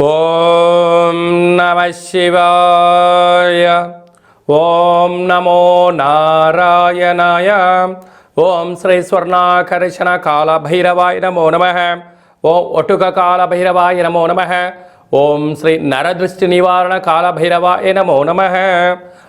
ఓం నమ శివాయ. ఓం నమో నారాయణాయ. ఓం శ్రీ స్వర్ణాకర్షణ కాళభైరవాయ నమో నమ. ఓం ఒటుక కాళభైరవాయ నమో నమ. ఓం శ్రీ నరదృష్టి నివారణ కాళభైరవాయ నమో నమ.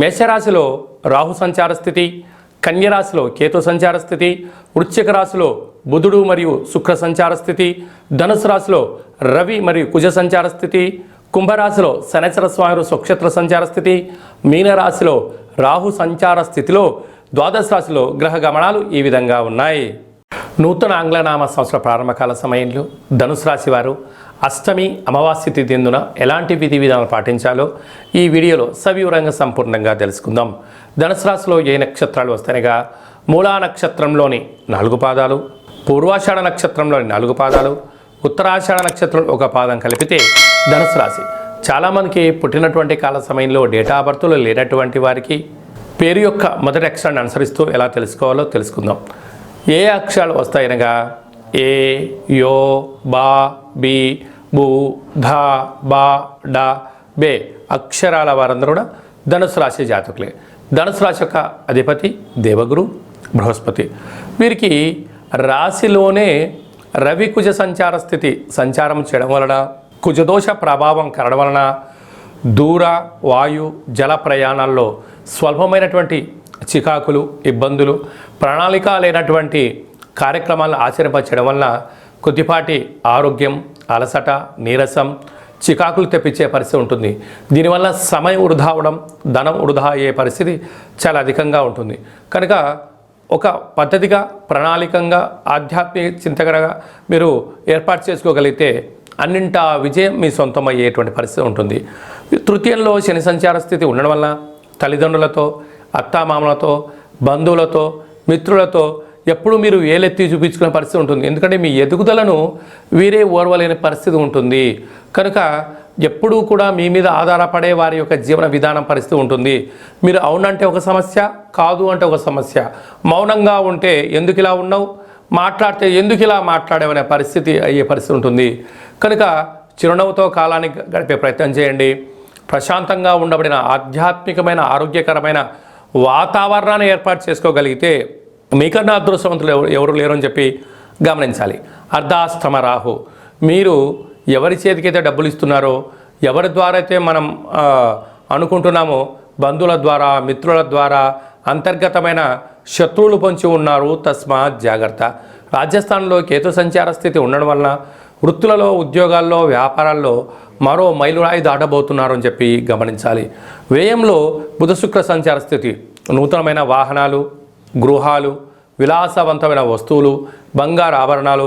మేషరాశిలో రాహు సంచార స్థితి కన్యరాశిలో కేతు సంచార స్థితి వృశ్చిక రాశిలో బుధుడు మరియు శుక్ర సంచార స్థితి ధనుసు రాశిలో రవి మరియు కుజ సంచార స్థితి కుంభరాశిలో శనేశ్వర స్వామి స్వక్షేత్ర సంచార స్థితి మీనరాశిలో రాహు సంచార స్థితిలో ద్వాదశ రాశిలో గ్రహ గమనాలు ఈ విధంగా ఉన్నాయి. నూతన ఆంగ్లనామ సంవత్సర ప్రారంభకాల సమయంలో ధనుసు రాశి వారు అష్టమి అమావాస్య తిథిందున ఎలాంటి విధి విధానాలు పాటించాలో ఈ వీడియోలో సవివరంగా సంపూర్ణంగా తెలుసుకుందాం. ధనుసు రాశిలో ఏ నక్షత్రాలు వస్తాయనగా మూలా నక్షత్రంలోని నాలుగు పాదాలు పూర్వాషాఢ నక్షత్రంలోని నాలుగు పాదాలు ఉత్తరాషాఢ నక్షత్రం ఒక పాదం కలిపితే ధనుసు రాశి. చాలామందికి పుట్టినటువంటి కాల సమయంలో డేటా ఆఫ్ బర్త్లు లేనటువంటి వారికి పేరు యొక్క మొదటి అక్షరాన్ని అనుసరిస్తూ ఎలా తెలుసుకోవాలో తెలుసుకుందాం. ఏ అక్షరాలు వస్తాయనగా ఏ యో బా బి బు ధ బా డ బే అక్షరాల వారందరూ కూడా ధనుసు రాశి జాతకులే. ధనుసు రాశి యొక్క అధిపతి దేవగురు బృహస్పతి. వీరికి రాశిలోనే రవి కుజ సంచార స్థితి సంచారం చేయడం వలన కుజదోష ప్రభావం కలడం వలన దూర వాయు జల ప్రయాణాల్లో స్వల్పమైనటువంటి చికాకులు ఇబ్బందులు ప్రణాళిక లేనటువంటి కార్యక్రమాలను ఆచరింపచేయడం వల్ల కొద్దిపాటి ఆరోగ్యం అలసట నీరసం చికాకులు తెప్పించే పరిస్థితి ఉంటుంది. దీనివల్ల సమయం వృధా అవడం ధనం వృధా అయ్యే పరిస్థితి చాలా అధికంగా ఉంటుంది. కనుక ఒక పద్ధతిగా ప్రణాళికంగా ఆధ్యాత్మిక చింతకరగా మీరు ఏర్పాటు చేసుకోగలిగితే అన్నింటా విజయం మీ సొంతం అయ్యేటువంటి పరిస్థితి ఉంటుంది. తృతీయంలో శని సంచార స్థితి ఉండడం వల్ల తల్లిదండ్రులతో అత్తామామలతో బంధువులతో మిత్రులతో ఎప్పుడు మీరు ఏలెత్తి చూపించుకునే పరిస్థితి ఉంటుంది. ఎందుకంటే మీ ఎదుగుదలను వీరే ఓర్వలేని పరిస్థితి ఉంటుంది. కనుక ఎప్పుడూ కూడా మీ మీద ఆధారపడే వారి యొక్క జీవన విధానం పరిస్థితి ఉంటుంది. మీరు అవునంటే ఒక సమస్య కాదు అంటే ఒక సమస్య. మౌనంగా ఉంటే ఎందుకు ఇలా ఉన్నావు? మాట్లాడితే ఎందుకు ఇలా మాట్లాడేవనే పరిస్థితి అయ్యే పరిస్థితి ఉంటుంది. కనుక చిరునవ్వుతో కాలాన్ని గడిపే ప్రయత్నం చేయండి. ప్రశాంతంగా ఉండబడిన ఆధ్యాత్మికమైన ఆరోగ్యకరమైన వాతావరణాన్ని ఏర్పాటు చేసుకోగలిగితే మీకన్నా అదృష్టవంతులు ఎవరు ఎవరు లేరు అని చెప్పి గమనించాలి. అర్ధాస్తమ రాహు మీరు ఎవరి చేతికైతే డబ్బులు ఇస్తున్నారో ఎవరి ద్వారా అయితే మనం అనుకుంటున్నామో బంధువుల ద్వారా మిత్రుల ద్వారా అంతర్గతమైన శత్రువులు పొంచి ఉన్నారు తస్మాత్ జాగ్రత్త. రాజస్థాన్లో కేతు సంచార స్థితి ఉండడం వలన వృత్తులలో ఉద్యోగాల్లో వ్యాపారాల్లో మరో మైలురాయి దాటబోతున్నారు అని చెప్పి గమనించాలి. వ్యయంలో బుధ శుక్ర సంచార స్థితి. నూతనమైన వాహనాలు గృహాలు విలాసవంతమైన వస్తువులు బంగారు ఆభరణాలు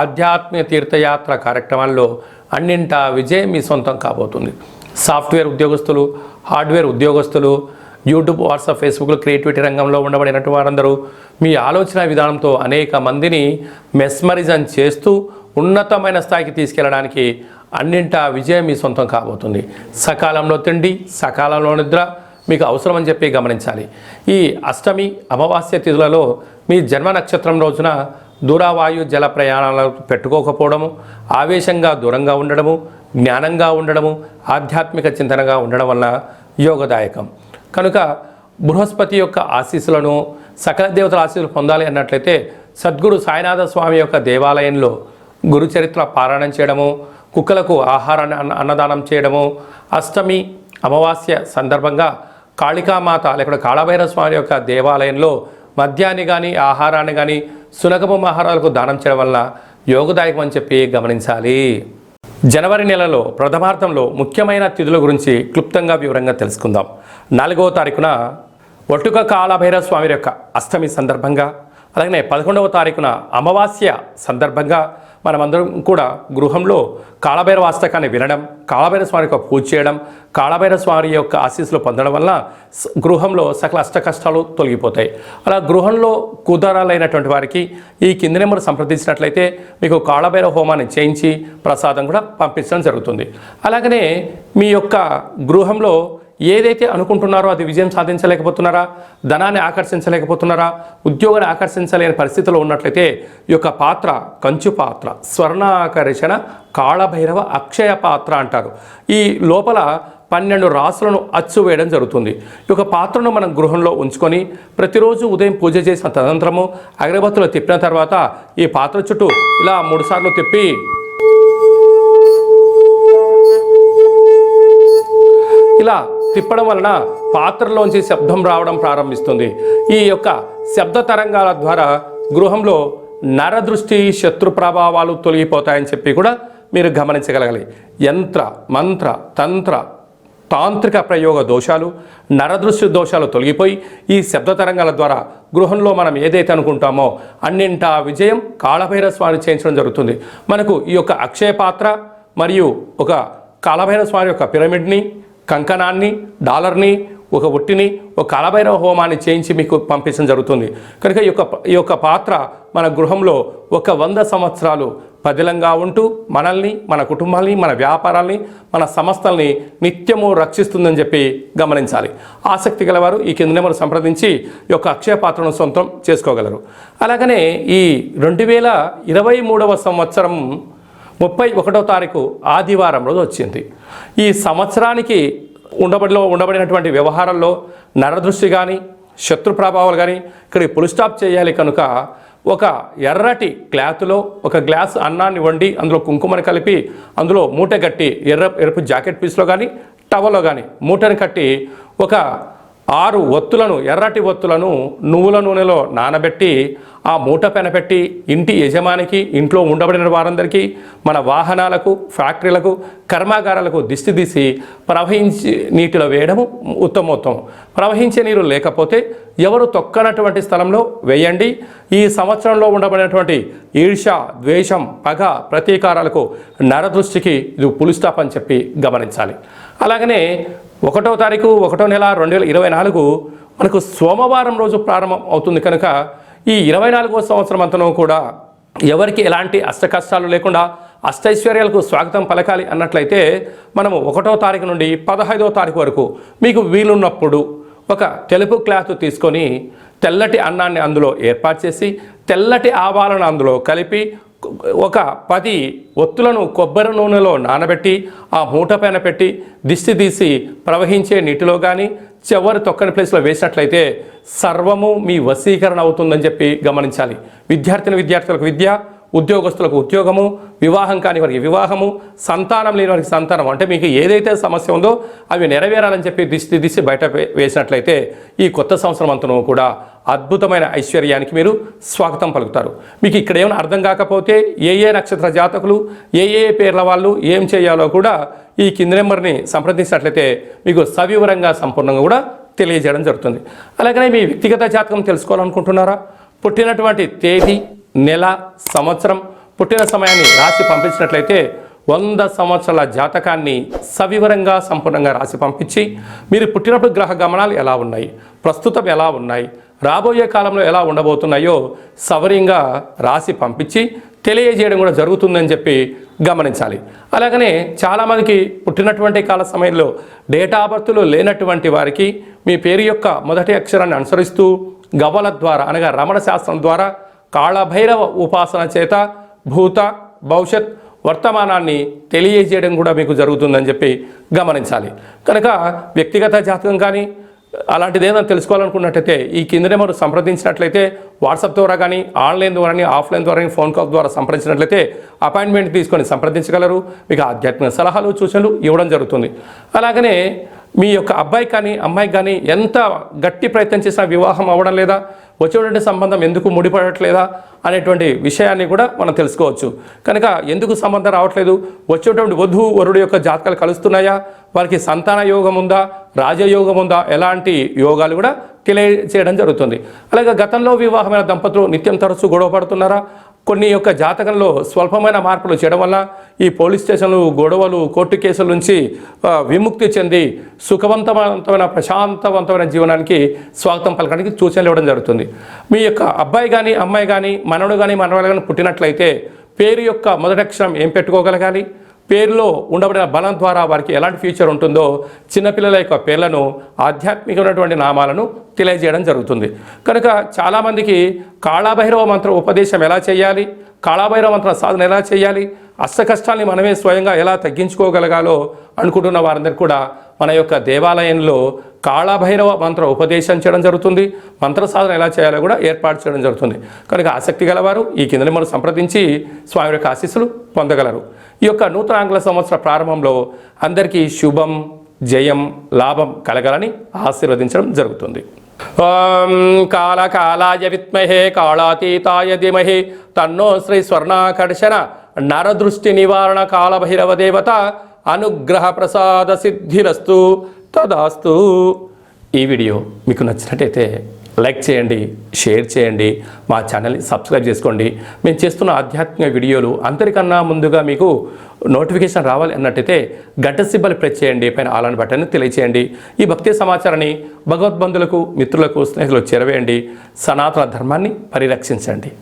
ఆధ్యాత్మిక తీర్థయాత్ర కార్యక్రమాల్లో అన్నింటా విజయం మీ సొంతం కాబోతుంది. సాఫ్ట్వేర్ ఉద్యోగస్తులు హార్డ్వేర్ ఉద్యోగస్తులు యూట్యూబ్ వాట్సాప్ ఫేస్బుక్లో క్రియేటివిటీ రంగంలో ఉండబడినటువంటి వారందరూ మీ ఆలోచన విధానంతో అనేక మందిని మెస్మరిజం చేస్తూ ఉన్నతమైన స్థాయికి తీసుకెళ్ళడానికి అన్నింటా విజయం మీ సొంతం కాబోతుంది. సకాలంలో తిండి సకాలంలో నిద్ర మీకు అవసరమని చెప్పి గమనించాలి. ఈ అష్టమి అమావాస్య తిథులలో మీ జన్మ నక్షత్రం రోజున దూరావాయు జల ప్రయాణాలు పెట్టుకోకపోవడము ఆవేశంగా దూరంగా ఉండడము జ్ఞానంగా ఉండడము ఆధ్యాత్మిక చింతనగా ఉండడం వల్ల యోగదాయకం. కనుక బృహస్పతి యొక్క ఆశీస్సులను సకల దేవతల ఆశీస్సులు పొందాలి అన్నట్లయితే సద్గురు సాయినాథ స్వామి యొక్క దేవాలయంలో గురు చరిత్ర పారాయణం చేయడము కుక్కలకు ఆహారాన్ని అన్న అన్నదానం చేయడము అష్టమి అమావాస్య సందర్భంగా కాళికామాత లేకుండా కాళభైరవ స్వామి యొక్క దేవాలయంలో మద్యాన్ని కానీ ఆహారాన్ని కానీ సునకపు ఆహారాలకు దానం చేయడం వల్ల యోగదాయకం అని చెప్పి గమనించాలి. జనవరి నెలలో ప్రథమార్థంలో ముఖ్యమైన తిథుల గురించి క్లుప్తంగా వివరంగా తెలుసుకుందాం. నాలుగవ తారీఖున ఒట్టుక కాళభైరవ స్వామి యొక్క అష్టమి సందర్భంగా అలాగనే పదకొండవ తారీఖున అమావాస్య సందర్భంగా మనమందరం కూడా గృహంలో కాళభైరవ అష్టకాన్ని వినడం కాళభైర స్వామి యొక్క పూజ చేయడం కాళభైర స్వామి యొక్క ఆశీస్సులు పొందడం వల్ల గృహంలో సకల అష్ట కష్టాలు తొలగిపోతాయి. అలా గృహంలో కుదరాలైనటువంటి వారికి ఈ కింది నెంబర్ సంప్రదించినట్లయితే మీకు కాళభైర హోమాన్ని చేయించి ప్రసాదం కూడా పంపించడం జరుగుతుంది. అలాగనే మీ యొక్క గృహంలో ఏదైతే అనుకుంటున్నారో అది విజయం సాధించలేకపోతున్నారా ధనాన్ని ఆకర్షించలేకపోతున్నారా ఉద్యోగాన్ని ఆకర్షించలేని పరిస్థితిలో ఉన్నట్లయితే ఈ యొక్క పాత్ర కంచు పాత్ర స్వర్ణాకర్షణ కాళభైరవ అక్షయ పాత్ర అంటారు. ఈ లోపల పన్నెండు రాసులను అచ్చు వేయడం జరుగుతుంది. ఈ యొక్క పాత్రను మనం గృహంలో ఉంచుకొని ప్రతిరోజు ఉదయం పూజ చేసిన తదంతరము అగరబత్తులు తిప్పిన తర్వాత ఈ పాత్ర చుట్టూ ఇలా మూడుసార్లు తిప్పి ఇలా తిప్పడం వలన పాత్రలోంచి శబ్దం రావడం ప్రారంభిస్తుంది. ఈ యొక్క శబ్ద తరంగాల ద్వారా గృహంలో నరదృష్టి శత్రు ప్రభావాలు తొలగిపోతాయని చెప్పి కూడా మీరు గమనించగలగాలి. యంత్ర మంత్ర తంత్ర తాంత్రిక ప్రయోగ దోషాలు నరదృశ్య దోషాలు తొలగిపోయి ఈ శబ్ద తరంగాల ద్వారా గృహంలో మనం ఏదైతే అనుకుంటామో అన్నింటా విజయం కాళభైరవ స్వామి చేయించడం జరుగుతుంది. మనకు ఈ యొక్క అక్షయ పాత్ర మరియు ఒక కాళభైరవ స్వామి యొక్క పిరమిడ్ని కంకణాన్ని డాలర్ని ఒక ఒట్టిని ఒక కాలభైరవ హోమాన్ని చేయించి మీకు పంపించడం జరుగుతుంది. కనుక ఈ యొక్క ఈ యొక్క పాత్ర మన గృహంలో ఒక వంద సంవత్సరాలు పదిలంగా ఉంటూ మనల్ని మన కుటుంబాల్ని మన వ్యాపారాల్ని మన సంస్థల్ని నిత్యము రక్షిస్తుందని చెప్పి గమనించాలి. ఆసక్తి గలవారు ఈ కింద నెంబర్ సంప్రదించి ఈ యొక్క అక్షయ పాత్రను సొంతం చేసుకోగలరు. అలాగనే ఈ రెండు వేల ఇరవై మూడవ సంవత్సరం ముప్పై ఒకటో తారీఖు ఆదివారం రోజు వచ్చింది. ఈ సంవత్సరానికి ఉండబడిలో ఉండబడినటువంటి వ్యవహారాల్లో నరదృష్టి కానీ శత్రు ప్రభావాలు కానీ ఇక్కడ పుల్ స్టాప్ చేయాలి కనుక ఒక ఎర్రటి క్లాత్లో ఒక గ్లాస్ అన్నాన్ని వండి అందులో కుంకుమని కలిపి అందులో మూట కట్టి ఎర్ర ఎరుపు జాకెట్ పీస్లో కానీ టవల్లో కానీ మూటని కట్టి ఒక ఆరు ఒత్తులను ఎర్రటి ఒత్తులను నువ్వుల నూనెలో నానబెట్టి ఆ మూట పెనపెట్టి ఇంటి యజమానికి ఇంట్లో ఉండబడిన వారందరికీ మన వాహనాలకు ఫ్యాక్టరీలకు కర్మాగారాలకు దిష్టి తీసి ప్రవహించి నీటిలో వేయడము ఉత్తమోత్తమం. ప్రవహించే నీరు లేకపోతే ఎవరు తొక్కనటువంటి స్థలంలో వేయండి. ఈ సంవత్సరంలో ఉండబడినటువంటి ఈర్ష ద్వేషం పగ ప్రతీకారాలకు నరదృష్టికి ఇది పులిస్టాప్ అని చెప్పి గమనించాలి. అలాగనే ఒకటో తారీఖు ఒకటో నెల రెండు వేల ఇరవై నాలుగు మనకు సోమవారం రోజు ప్రారంభం అవుతుంది కనుక ఈ ఇరవై నాలుగో సంవత్సరం అంతనూ కూడా ఎవరికి ఎలాంటి అష్ట కష్టాలు లేకుండా అష్టైశ్వర్యాలకు స్వాగతం పలకాలి అన్నట్లయితే మనము ఒకటో తారీఖు నుండి పదహైదో తారీఖు వరకు మీకు వీలున్నప్పుడు ఒక తెలుపు క్లాత్ తీసుకొని తెల్లటి అన్నాన్ని అందులో ఏర్పాటు చేసి తెల్లటి ఆవాలను అందులో కలిపి ఒక పది ఒత్తులను కొబ్బరి నూనెలో నానబెట్టి ఆ మూట పైన పెట్టి దిష్టి తీసి ప్రవహించే నీటిలో కానీ చివరి తొక్కని ప్లేస్లో వేసినట్లయితే సర్వము మీ వశీకరణ అవుతుందని చెప్పి గమనించాలి. విద్యార్థిని విద్యార్థులకు విద్య ఉద్యోగస్తులకు ఉద్యోగము వివాహం కాని వారికి వివాహము సంతానం లేని వారికి సంతానం. అంటే మీకు ఏదైతే సమస్య ఉందో అవి నెరవేరాలని చెప్పి దిశ దిశ బయట వేసినట్లయితే ఈ కొత్త సంవత్సరం అంతను కూడా అద్భుతమైన ఐశ్వర్యానికి మీరు స్వాగతం పలుకుతారు. మీకు ఇక్కడ ఏమైనా అర్థం కాకపోతే ఏ ఏ నక్షత్ర జాతకులు ఏ ఏ పేర్ల వాళ్ళు ఏం చేయాలో కూడా ఈ కింది నెంబర్ని సంప్రదించినట్లయితే మీకు సవివరంగా సంపూర్ణంగా కూడా తెలియజేయడం జరుగుతుంది. అలాగనే మీ వ్యక్తిగత జాతకం తెలుసుకోవాలనుకుంటున్నారా? పుట్టినటువంటి తేదీ నెల సంవత్సరం పుట్టిన సమయాన్ని రాసి పంపించినట్లయితే వంద సంవత్సరాల జాతకాన్ని సవివరంగా సంపూర్ణంగా రాసి పంపించి మీరు పుట్టినప్పుడు గ్రహ గమనాలు ఎలా ఉన్నాయి? ప్రస్తుతం ఎలా ఉన్నాయి? రాబోయే కాలంలో ఎలా ఉండబోతున్నాయో సవరింగా రాసి పంపించి తెలియజేయడం కూడా జరుగుతుందని చెప్పి గమనించాలి. అలాగనే చాలామందికి పుట్టినటువంటి కాల సమయంలో డేటా బర్త్లు లేనటువంటి వారికి మీ పేరు యొక్క మొదటి అక్షరాన్ని అనుసరిస్తూ గవ్వల ద్వారా అనగా రమణ శాస్త్రం ద్వారా కాళభైరవ ఉపాసన చేత భూత భవిష్యత్ వర్తమానాన్ని తెలియజేయడం కూడా మీకు జరుగుతుందని చెప్పి గమనించాలి. కనుక వ్యక్తిగత జాతకం కానీ అలాంటిది ఏదైనా తెలుసుకోవాలనుకున్నట్టయితే ఈ కింద నెంబర్ సంప్రదించినట్లయితే వాట్సాప్ ద్వారా కానీ ఆన్లైన్ ద్వారా కానీ ఆఫ్లైన్ ద్వారా కానీ ఫోన్ కాల్ ద్వారా సంప్రదించినట్లయితే అపాయింట్మెంట్ తీసుకొని సంప్రదించగలరు. మీకు ఆధ్యాత్మిక సలహాలు సూచనలు ఇవ్వడం జరుగుతుంది. అలాగనే మీ యొక్క అబ్బాయి కానీ అమ్మాయికి కానీ ఎంత గట్టి ప్రయత్నం చేసినా వివాహం అవ్వడం లేదా వచ్చేటువంటి సంబంధం ఎందుకు ముడిపడట్లేదా అనేటువంటి విషయాన్ని కూడా మనం తెలుసుకోవచ్చు. కనుక ఎందుకు సంబంధం రావట్లేదు? వచ్చేటువంటి వధువు వరుడు యొక్క జాతకాలు కలుస్తున్నాయా? వారికి సంతాన యోగం ఉందా? రాజయోగం ఉందా? ఎలాంటి యోగాలు కూడా తెలియజేయడం జరుగుతుంది. అలాగే గతంలో వివాహమైన దంపతులు నిత్యం తరచూ గొడవ పడుతున్నారా? కొన్ని యొక్క జాతకంలో స్వల్పమైన మార్పులు చేయడం వల్ల ఈ పోలీస్ స్టేషన్లు గొడవలు కోర్టు కేసుల నుంచి విముక్తి చెంది సుఖవంతవంతమైన ప్రశాంతవంతమైన జీవనానికి స్వాగతం పలకడానికి సూచనలు ఇవ్వడం జరుగుతుంది. మీ యొక్క అబ్బాయి కానీ అమ్మాయి కానీ మనవడు కానీ మనవడు కానీ పుట్టినట్లయితే పేరు యొక్క మొదటి అక్షరం ఏం పెట్టుకోగలగాలి? పేరులో ఉండబడిన బలం ద్వారా వారికి ఎలాంటి ఫ్యూచర్ ఉంటుందో చిన్నపిల్లల యొక్క పేర్లను ఆధ్యాత్మికమైనటువంటి నామాలను తెలియజేయడం జరుగుతుంది. కనుక చాలామందికి కాళాభైరవ మంత్ర ఉపదేశం ఎలా చేయాలి కాళాభైరవ మంత్ర సాధన ఎలా చేయాలి అష్ట కష్టాల్ని మనమే స్వయంగా ఎలా తగ్గించుకోగలగాలో అనుకుంటున్న వారందరికీ కూడా మన యొక్క దేవాలయంలో కాళభైరవ మంత్ర ఉపదేశం చేయడం జరుగుతుంది. మంత్ర సాధన ఎలా చేయాలో కూడా ఏర్పాటు చేయడం జరుగుతుంది. కనుక ఆసక్తి గలవారు ఈ కిందని మనం సంప్రదించి స్వామి యొక్క ఆశీస్సులు పొందగలరు. ఈ యొక్క నూతన ఆంగ్ల సంవత్సర ప్రారంభంలో అందరికీ శుభం జయం లాభం కలగాలని ఆశీర్వదించడం జరుగుతుంది. ఓం కాల కాలాయ కాళాతీతాయ ధీమహి తన్నో శ్రీ స్వర్ణాకర్షణ నరదృష్టి నివారణ కాలభైరవ దేవత అనుగ్రహ ప్రసాద సిద్ధిరస్తు తదాస్తు. ఈ వీడియో మీకు నచ్చినట్టయితే లైక్ చేయండి షేర్ చేయండి మా ఛానల్ని సబ్స్క్రైబ్ చేసుకోండి. మేము చేస్తున్న ఆధ్యాత్మిక వీడియోలు అందరికన్నా ముందుగా మీకు నోటిఫికేషన్ రావాలి అన్నట్టయితే గంట సిబ్బలు ప్రెస్ చేయండి పైన ఆలని బటన్ తెలియచేయండి. ఈ భక్తి సమాచారాన్ని భగవద్బంధులకు మిత్రులకు స్నేహితులకు చేరవేయండి. సనాతన ధర్మాన్ని పరిరక్షించండి.